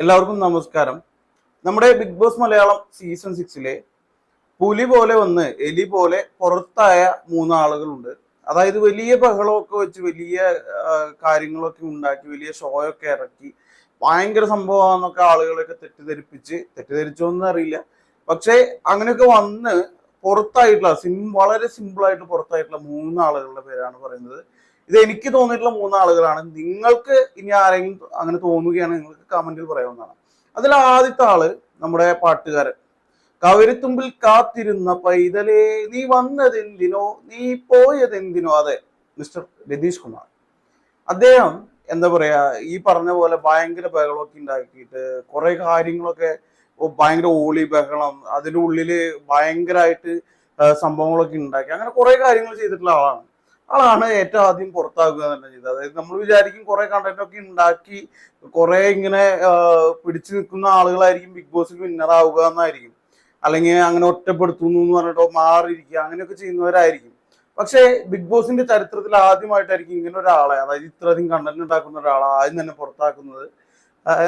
എല്ലാവർക്കും നമസ്കാരം. നമ്മുടെ ബിഗ് ബോസ് മലയാളം സീസൺ സിക്സിലെ പുലി പോലെ വന്ന് എലി പോലെ പുറത്തായ മൂന്നാളുകളുണ്ട്. അതായത് വലിയ ബഹളമൊക്കെ വെച്ച് വലിയ കാര്യങ്ങളൊക്കെ ഉണ്ടാക്കി വലിയ ഷോയൊക്കെ ഇറക്കി ഭയങ്കര സംഭവമാണെന്നൊക്കെ ആളുകളൊക്കെ തെറ്റിദ്ധരിപ്പിച്ച് തെറ്റിദ്ധരിച്ചോന്നും അറിയില്ല പക്ഷേ അങ്ങനെയൊക്കെ വന്ന് പുറത്തായിട്ടുള്ള സിം വളരെ സിമ്പിൾ ആയിട്ട് പുറത്തായിട്ടുള്ള മൂന്നാളുകളുടെ പേരാണ് പറയുന്നത്. ഇത് എനിക്ക് തോന്നിയിട്ടുള്ള മൂന്നാളുകളാണ്. നിങ്ങൾക്ക് ഇനി ആരെങ്കിലും അങ്ങനെ തോന്നുകയാണ് നിങ്ങൾക്ക് കമന്റിൽ പറയാവുന്നതാണ്. അതിൽ ആദ്യത്തെ ആൾ നമ്മുടെ പാട്ടുകാരൻ. കവരിത്തുമ്പിൽ കാത്തിരുന്ന പൈതലേ നീ വന്നതെന്തിനോ നീ പോയതെന്തിനോ അതെ മിസ്റ്റർ രതീഷ് കുമാർ. അദ്ദേഹം എന്താ പറയാ ഈ പറഞ്ഞ പോലെ ഭയങ്കര ബഹളമൊക്കെ ഉണ്ടാക്കിയിട്ട് കുറെ കാര്യങ്ങളൊക്കെ ഭയങ്കര ഓളി ബഹളം അതിന്റെ ഉള്ളിൽ ഭയങ്കരമായിട്ട് സംഭവങ്ങളൊക്കെ ഉണ്ടാക്കി. അങ്ങനെ കുറേ കാര്യങ്ങൾ ചെയ്തിട്ടുള്ള ആളാണ്. ആളാണ് ഏറ്റവും ആദ്യം പുറത്താക്കുക തന്നെ ചെയ്തത്. അതായത് നമ്മൾ വിചാരിക്കും കുറേ കണ്ടന്റ് ഒക്കെ ഉണ്ടാക്കി കുറേ ഇങ്ങനെ പിടിച്ചു നിൽക്കുന്ന ആളുകളായിരിക്കും ബിഗ് ബോസിൽ വിന്നർ ആവുക എന്നായിരിക്കും. അല്ലെങ്കിൽ അങ്ങനെ ഒറ്റപ്പെടുത്തുന്നു എന്ന് പറഞ്ഞിട്ടോ മാറിയിരിക്കുക അങ്ങനെയൊക്കെ ചെയ്യുന്നവരായിരിക്കും. പക്ഷേ ബിഗ് ബോസിന്റെ ചരിത്രത്തിൽ ആദ്യമായിട്ടായിരിക്കും ഇങ്ങനെ ഒരാളെ അതായത് ഇത്രയധികം കണ്ടന്റ് ഉണ്ടാക്കുന്ന ഒരാളെ ആദ്യം തന്നെ പുറത്താക്കുന്നത്.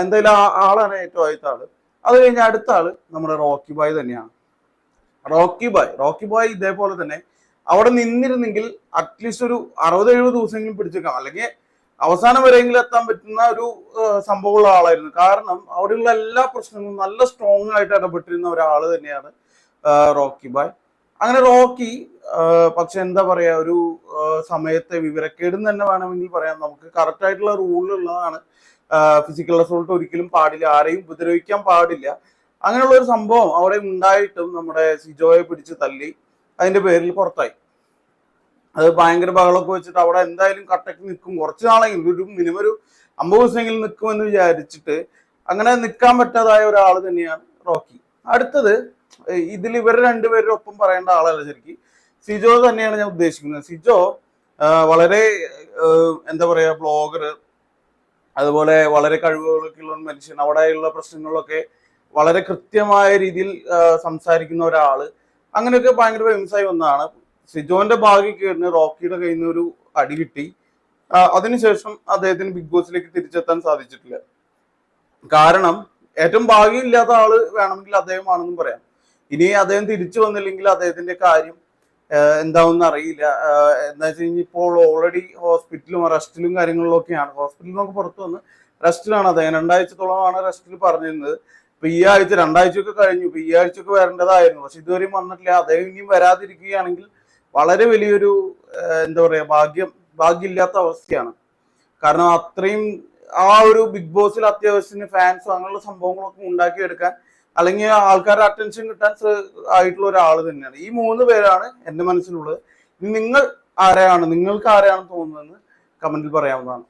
എന്തായാലും ആളാണ് ഏറ്റവും ആദ്യത്തെ ആൾ. അത് കഴിഞ്ഞ അടുത്ത ആൾ നമ്മുടെ റോക്കി ബോയ് തന്നെയാണ്. റോക്കി ബോയ് റോക്കി ബോയ് ഇതേപോലെ തന്നെ അവിടെ നിന്നിരുന്നെങ്കിൽ അറ്റ്ലീസ്റ്റ് ഒരു അറുപത് എഴുപത് ദിവസമെങ്കിലും പിടിച്ചേക്കാം. അല്ലെങ്കിൽ അവസാനം വരെയെങ്കിലും എത്താൻ പറ്റുന്ന ഒരു സംഭവമുള്ള ആളായിരുന്നു. കാരണം അവിടെയുള്ള എല്ലാ പ്രശ്നങ്ങളും നല്ല സ്ട്രോങ് ആയിട്ട് ഇടപെട്ടിരുന്ന ഒരാൾ തന്നെയാണ് റോക്കി ബായ്. അങ്ങനെ റോക്കി പക്ഷെ എന്താ പറയാ ഒരു സമയത്തെ വിവരക്കേടും തന്നെ വേണമെങ്കിൽ പറയാം. നമുക്ക് കറക്റ്റ് ആയിട്ടുള്ള റൂളുള്ളതാണ് ഫിസിക്കൽ അസോൾട്ട് ഒരിക്കലും പാടില്ല. ആരെയും ഉപദ്രവിക്കാൻ പാടില്ല. അങ്ങനെയുള്ള ഒരു സംഭവം അവിടെ ഉണ്ടായിട്ടും നമ്മുടെ സിജോയെ പിടിച്ച് തല്ലി അതിന്റെ പേരിൽ പുറത്തായി. അത് ഭയങ്കര ബഹളമൊക്കെ വെച്ചിട്ട് അവിടെ എന്തായാലും കട്ടക്ക് നിൽക്കും. കുറച്ച് നാളെങ്കിലും ഒരു മിനിമം ഒരു അമ്പത് ദിവസമെങ്കിലും നിൽക്കുമെന്ന് വിചാരിച്ചിട്ട് അങ്ങനെ നിൽക്കാൻ പറ്റാതായ ഒരാൾ തന്നെയാണ് റോക്കി. അടുത്തത് ഇതിൽ ഇവർ രണ്ടുപേരുടെ ഒപ്പം പറയേണ്ട ആളല്ല ശരിക്കും. സിജോ തന്നെയാണ് ഞാൻ ഉദ്ദേശിക്കുന്നത്. സിജോ വളരെ എന്താ പറയാ ബ്ലോഗർ അതുപോലെ വളരെ കഴിവുകളൊക്കെ ഉള്ള ഒരു മനുഷ്യൻ അവിടെയുള്ള പ്രശ്നങ്ങളൊക്കെ വളരെ കൃത്യമായ രീതിയിൽ സംസാരിക്കുന്ന ഒരാൾ. അങ്ങനെയൊക്കെ ഭയങ്കര ഫേമസായി വന്നതാണ്. സിജോന്റെ ഭാഗ്യം കയറിന് റോക്കിയുടെ കയ്യിൽ നിന്ന് ഒരു അടി കിട്ടി. അതിനുശേഷം അദ്ദേഹത്തിന് ബിഗ് ബോസിലേക്ക് തിരിച്ചെത്താൻ സാധിച്ചിട്ടില്ല. കാരണം ഏറ്റവും ഭാഗ്യമില്ലാത്ത ആൾ വേണമെങ്കിൽ അദ്ദേഹമാണെന്നും പറയാം. ഇനി അദ്ദേഹം തിരിച്ചു വന്നില്ലെങ്കിൽ അദ്ദേഹത്തിന്റെ കാര്യം എന്താവെന്ന് അറിയില്ല. എന്താ വെച്ച് കഴിഞ്ഞാൽ ഇപ്പോൾ ഓൾറെഡി ഹോസ്പിറ്റലും റെസ്റ്റിലും കാര്യങ്ങളിലും ഒക്കെയാണ് ഹോസ്പിറ്റലിൽ നിന്നൊക്കെ പുറത്തു വന്ന് റെസ്റ്റിലാണ് അദ്ദേഹം രണ്ടാഴ്ചത്തോളമാണ് റെസ്റ്റിൽ പറഞ്ഞിരുന്നത്. ഇപ്പൊ ഈ ആഴ്ച രണ്ടാഴ്ചയൊക്കെ കഴിഞ്ഞു. ഇപ്പൊ ഈ ആഴ്ചയൊക്കെ വരേണ്ടതായിരുന്നു. പക്ഷെ ഇതുവരെയും വന്നിട്ടില്ല. അദ്ദേഹം ഇനിയും വരാതിരിക്കുകയാണെങ്കിൽ വളരെ വലിയൊരു എന്താ പറയാ ഭാഗ്യം ഭാഗ്യമില്ലാത്ത അവസ്ഥയാണ്. കാരണം അത്രയും ആ ഒരു ബിഗ് ബോസിൽ അത്യാവശ്യത്തിന് ഫാൻസും അങ്ങനെയുള്ള സംഭവങ്ങളൊക്കെ ഉണ്ടാക്കിയെടുക്കാൻ അല്ലെങ്കിൽ ആൾക്കാരുടെ അറ്റൻഷൻ കിട്ടാൻ ആയിട്ടുള്ള ഒരാൾ തന്നെയാണ്. ഈ മൂന്ന് പേരാണ് എന്റെ മനസ്സിലുള്ളത്. നിങ്ങൾ ആരെയാണ് നിങ്ങൾക്ക് ആരെയാണ് തോന്നുന്നതെന്ന് കമന്റിൽ പറയാവുന്നതാണ്.